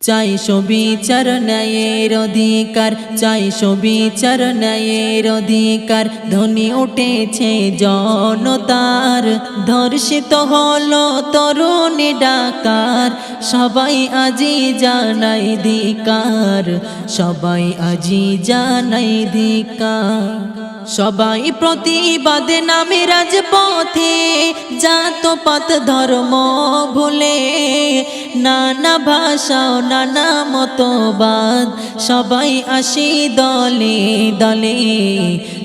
চাই সবিচার ন্যায়ের অধিকার, চাই সবিচার ন্যায়ের অধিকার। ধ্বনি উঠেছে জনতার, ধর্ষিত হলো তরুণী ডাকার। সবাই আজি জানাই দিকার সবাই আজি জানাই দিকার সবাই প্রতিবাদে নামে রাজপথে, জাত পাত ধর্ম ভুলে, নানা ভাষা নানা মতবাদ, সবাই আসে দলে দলে,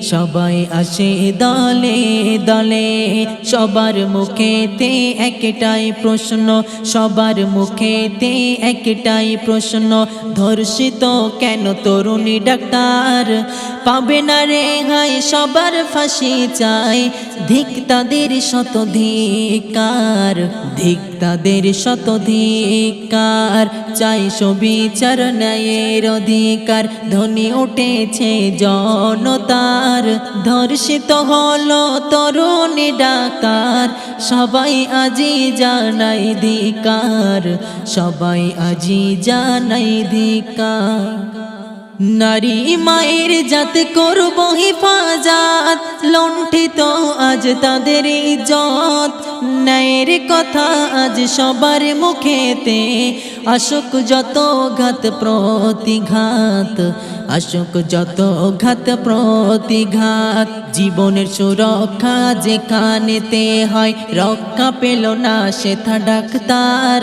সবাই আসে দলে দলে, সবার মুখেতে একটাই প্রশ্ন, সবার মুখেতে একটাই প্রশ্ন, ধর্ষিত কেন তরুণী ডাক্তার? পাবে না রে হাই সবার ফাঁসি চাই। ধিক তাদের শত ধিকার ধিক তাদের শত ধিকার চাই সবিচার ন্যায়ের অধিকার, ধ্বনি উঠেছে জনতার। ধর্ষিত হলো তরুণী ডাকার, সবাই আজি জানাই ধিকার, সবাই আজি জানাই ধিকার। নারী মায়ের জাত করব হিফাজাত লণ্ঠিত আজ তাদের ইজত ন্যায়ের কথা আজ সবার মুখেতে অশোক যত ঘাত, প্রতিঘাত। অশোক যত ঘাত, প্রতিঘাত। জীবনের সুরক্ষা যেখানেতে হয়, রক্ষা পেল না সেথা ডাক্তার।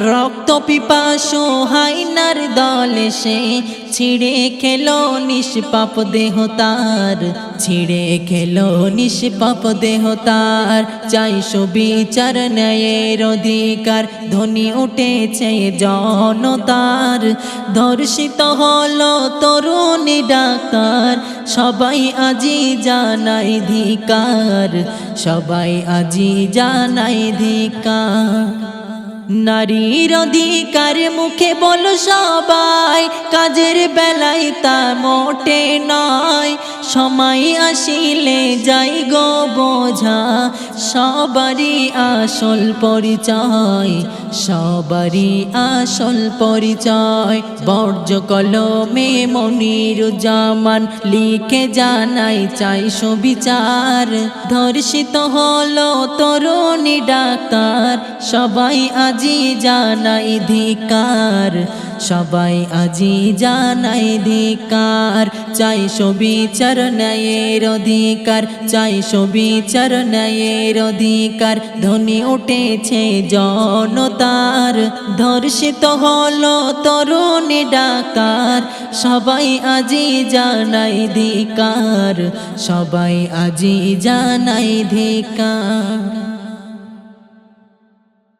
রক্ত পিপাসু হাইনার দলে সে ছিঁড়ে খেলো নিষ্পাপ দেহ তার। ছিঁড়ে খেলো নিষ্পাপ দেহ তার। চাই সুবিচার, ন্যায়ের অধিকার। ধ্বনি উঠেছে জনতার ধর্ষিত হলো তরুণী ডাক্তার সবাই আজি জানাই ধিকার, সবাই আজি জানাই ধিকার। নারীর অধিকার মুখে বলো সবাই, কাজের বেলায় তা মোটে নয়। সময় আসিলে যাই গো বোঝা সবারই আসল পরিচয়, সবারই আসল পরিচয়। বর্জ কলমে মনির জামান লিখে জানাই চাই সুবিচার। ধর্ষিত হলো তরুণী ডাক্তার, সবাই আজি জানাই ধিকার। সবাই আজি জানাই ধিকার, চাই সবিচার ন্যায়ের অধিকার, চাই সবিচার ন্যায়ের অধিকার। ধ্বনি উঠেছে জনতার, ধর্ষিত হলো তরুণী ডাকার। সবাই আজি জানাই ধিকার, সবাই আজি জানাই ধিকার।